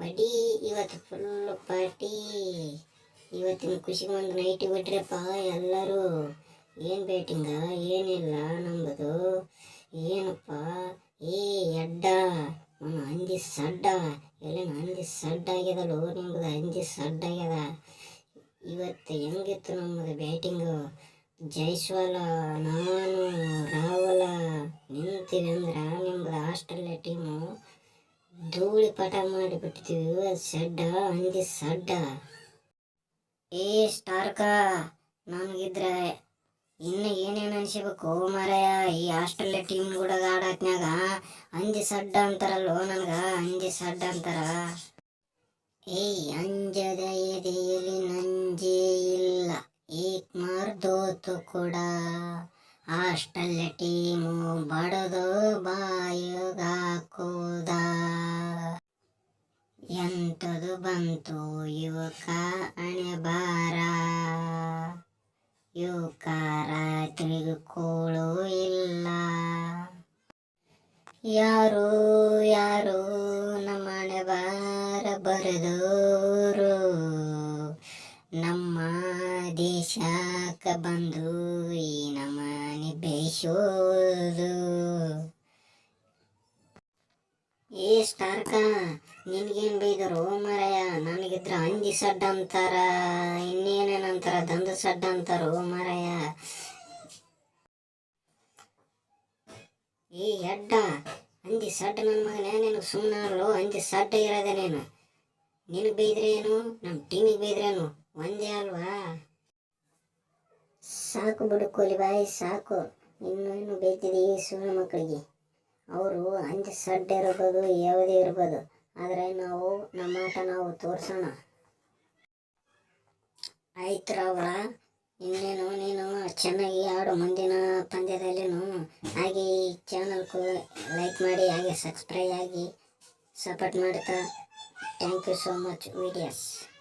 ಪಡಿ ಇವತ್ತು full party ಇವತ್ತಿನ ಖುಷಿಗೆ ಒಂದು ನೈಟ್ ಬಿಟ್ರಪ್ಪ, ಎಲ್ಲರೂ ಏನು ಬೇಟಿಂಗ ಏನಿಲ್ಲ ನಮ್ಮದು ಏನಪ್ಪ? ಏ ಅಡ್ಡ ನಾನು ಹಂದಿ ಸಡ್ಡ. ಎಲ್ಲ ಹಂದಿ ಸಡ್ಡ ಆಗ್ಯದಲ್ಲೋ ನಿಮ್ದು? ಹಂದಿ ಸಡ್ಡ ಆಗ್ಯದ. ಇವತ್ತು ಹೆಂಗಿತ್ತು ನಮ್ಮದು ಬ್ಯಾಟಿಂಗು ಜೈಸ್ವಾಲ, ನಾನು, ರಾಹುಲ ನಿಂತೀವಿ ಅಂದ್ರೆ ನಿಮ್ದು ಆಸ್ಟ್ರೇಲಿಯಾ ಟೀಮು ಧೂಳಿ ಪಟ ಮಾಡಿಬಿಟ್ಟಿದ್ದೀವಿ ಸಡ್ಡ ಹಂದಿ ಸಡ್ಡ. ಏ, ಸ್ಟಾರ್ಕ, ನನಗಿದ್ರೆ ಇನ್ನು ಏನೇನು ಅನ್ಸಿಬೇಕು, ಮಾರಾಯ? ಈ ಆಸ್ಟ್ರೇಲಿಯಾ ಟೀಮ್ ಕೂಡ ಆಡಾಕ್ನಾಗ ಅಂಜಿ ಸಡ್ಡ ಅಂತಾರಲ್ಲೋ ನನಗ? ಅಂಜಿ ಸಡ್ಡ ಅಂತಾರ? ಏಯ್, ಅಂಜದ ಎದೆಯಲ್ಲಿ ನಂಜೇ ಇಲ್ಲ. ಏಕ್ ಮಾರ್ದೋತು ಕೂಡ. ಆಸ್ಟ್ರೇಲಿಯಾ ಟೀಮು ಬಡದು ಬಾಯಿಗೆ ಎಂಥದು ಬಂತು ಯುವಕ ಅಣೆಬಾರ. ಯುವಕ ರಾತ್ರಿಗೂ ಇಲ್ಲ. ಯಾರು ಯಾರು ನಮ್ಮ ಅಣೆಬಾರ ಬರೆದೋರು? ನಮ್ಮ ದೇಶಕ್ಕೆ ಬಂದು ಈ ನಮನೆ ಬೇಯಿಸೋದು ಏ, ಸ್ಟಾರ್ಕ, ನಿನ್ಗೇನು ಬೈದರು? ಮಾರಾಯ, ನನಗಿದ್ರ ಅಂಜಿ ಸಡ್ಡ ಅಂತಾರ ಇನ್ನೇನೇನಂತಾರ ದಂದ ಸಡ್ಡ ಅಂತಾರೋ, ಮಾರಾಯ. ಏ, ಎಡ್ಡ ಅಂಜಿ ಸಡ್ಡ ನನ್ನ ಮಗನೇ ನಿನಗೆ ಸುಮ್ಮನೆ ಅಂಜಿ ಸಡ್ಡ ಇರೋದೆ ನೀನು. ನಿನಗೆ ಬೈದ್ರೆ ಏನು? ನಮ್ಮ ಟೀಮಿಗೆ ಬೈದ್ರೇನು ಒಂದೇ ಅಲ್ವಾ? ಸಾಕು ಬಿಡು ಕೋಲಿ ಬಾಯಿ, ಸಾಕು. ಇನ್ನೇನು ಇನ್ನು ಬೈತಿದೆ ಈ ಸುಳ್ಳು ಮಕ್ಕಳಿಗೆ? ಅವರು ಅಂಜಿ ಸಡ್ಡೆ ಇರ್ಬೋದು, ಯಾವುದೇ ಇರ್ಬೋದು, ಆದರೆ ನಾವು ನಮ್ಮ ಆಟ ನಾವು ತೋರಿಸೋಣ. ಆಯ್ತು ರಾವಳ ಇನ್ನೇನು, ನೀನು ಚೆನ್ನಾಗಿ ಆಡು. ಮುಂದಿನ ಪಂದ್ಯದಲ್ಲಿನೂ ಹಾಗೆ ಈ ಚಾನಲ್ಗೂ ಲೈಕ್ ಮಾಡಿ, ಹಾಗೆ ಸಬ್ಸ್ಕ್ರೈಬ್ ಆಗಿ ಸಪೋರ್ಟ್ ಮಾಡ್ತಾ. Thank you so much videos